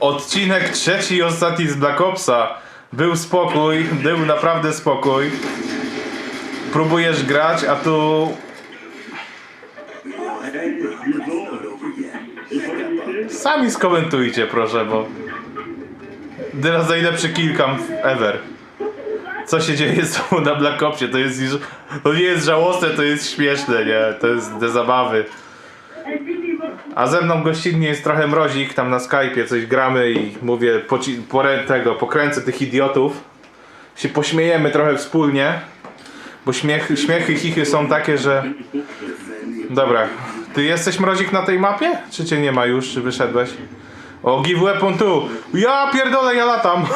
Odcinek trzeci i ostatni z Black Opsa. Był spokój, był naprawdę spokój. Próbujesz grać, a tu Sami skomentujcie proszę, bo teraz najlepszy killcam ever. Co się dzieje z tobą na Black Opsie? To jest to nie jest żałosne, to jest śmieszne, nie? To jest do zabawy. A ze mną gościnnie jest trochę mrozik, tam na Skype'ie coś gramy i mówię, poci- porę tego, pokręcę tych idiotów. Się pośmiejemy trochę wspólnie, bo śmiechy, śmiechy, chichy są takie, że... Dobra, ty jesteś mrozik na tej mapie? Czy cię nie ma już, czy wyszedłeś? O, give weapon tu! Ja pierdolę, ja latam!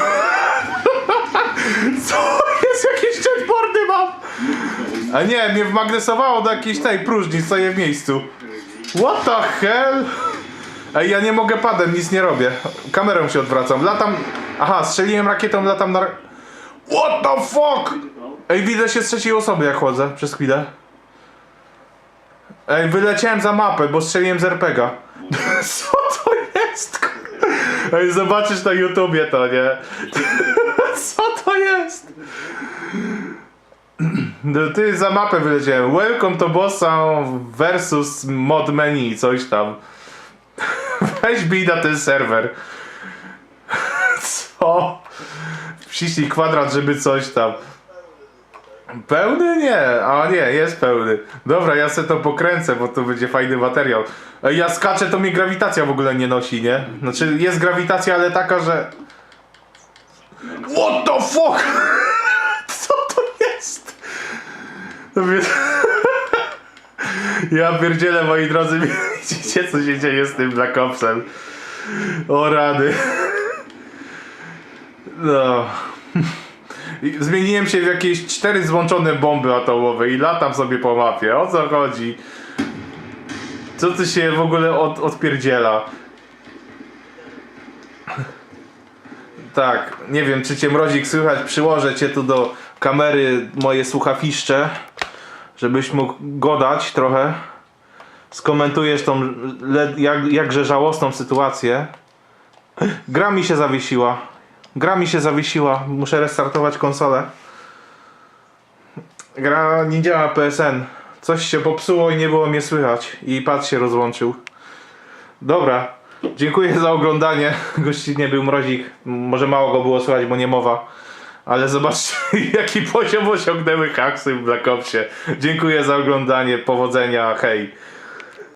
Co? Jest jakieś jetboardy mam! A nie, mnie wmagnesowało do jakiejś tej próżni, stoję w miejscu. What the hell? Ej, ja nie mogę padem, nic nie robię. Kamerą się odwracam, latam... Aha, strzeliłem rakietą, latam na... What the fuck? Ej, widzę się z trzeciej osoby jak chodzę, przez chwilę. Ej, wyleciałem za mapę, bo strzeliłem z RPGa. Co to jest? Ej, zobaczysz na YouTubie to, nie? Co to jest? No ty za mapę wyleciałem. Welcome to Bossa versus mod menu, coś tam. Weź bij na ten serwer. Co? Wciśnij kwadrat, żeby coś tam. Pełny? Nie. A nie, jest pełny. Dobra, ja sobie to pokręcę, bo to będzie fajny materiał. Ja skaczę, to mnie grawitacja w ogóle nie nosi, nie? Znaczy jest grawitacja, ale taka, że... What the fuck? Co to jest? To mnie... Ja pierdzielę, moi drodzy, widzicie co się dzieje z tym Black Opsem. O rady. No. Zmieniłem się w jakieś cztery złączone bomby atomowe i latam sobie po mapie. O co chodzi? Co tu się w ogóle od, odpierdziela? Tak, nie wiem czy cię mrozik słychać, przyłożę cię tu do kamery moje słuchawiszcze, żebyś mógł godać trochę. Skomentujesz tą jak, jakże żałosną sytuację. Gra mi się zawiesiła. Gra mi się zawiesiła. Muszę restartować konsolę. Gra nie działa PSN. Coś się popsuło i nie było mnie słychać. I pad się rozłączył. Dobra. Dziękuję za oglądanie. Gościnnie był mrozik. Może mało go było słychać, bo nie mowa. Ale zobaczcie, jaki poziom osiągnęły haksy w Black Opsie. Dziękuję za oglądanie. Powodzenia. Hej.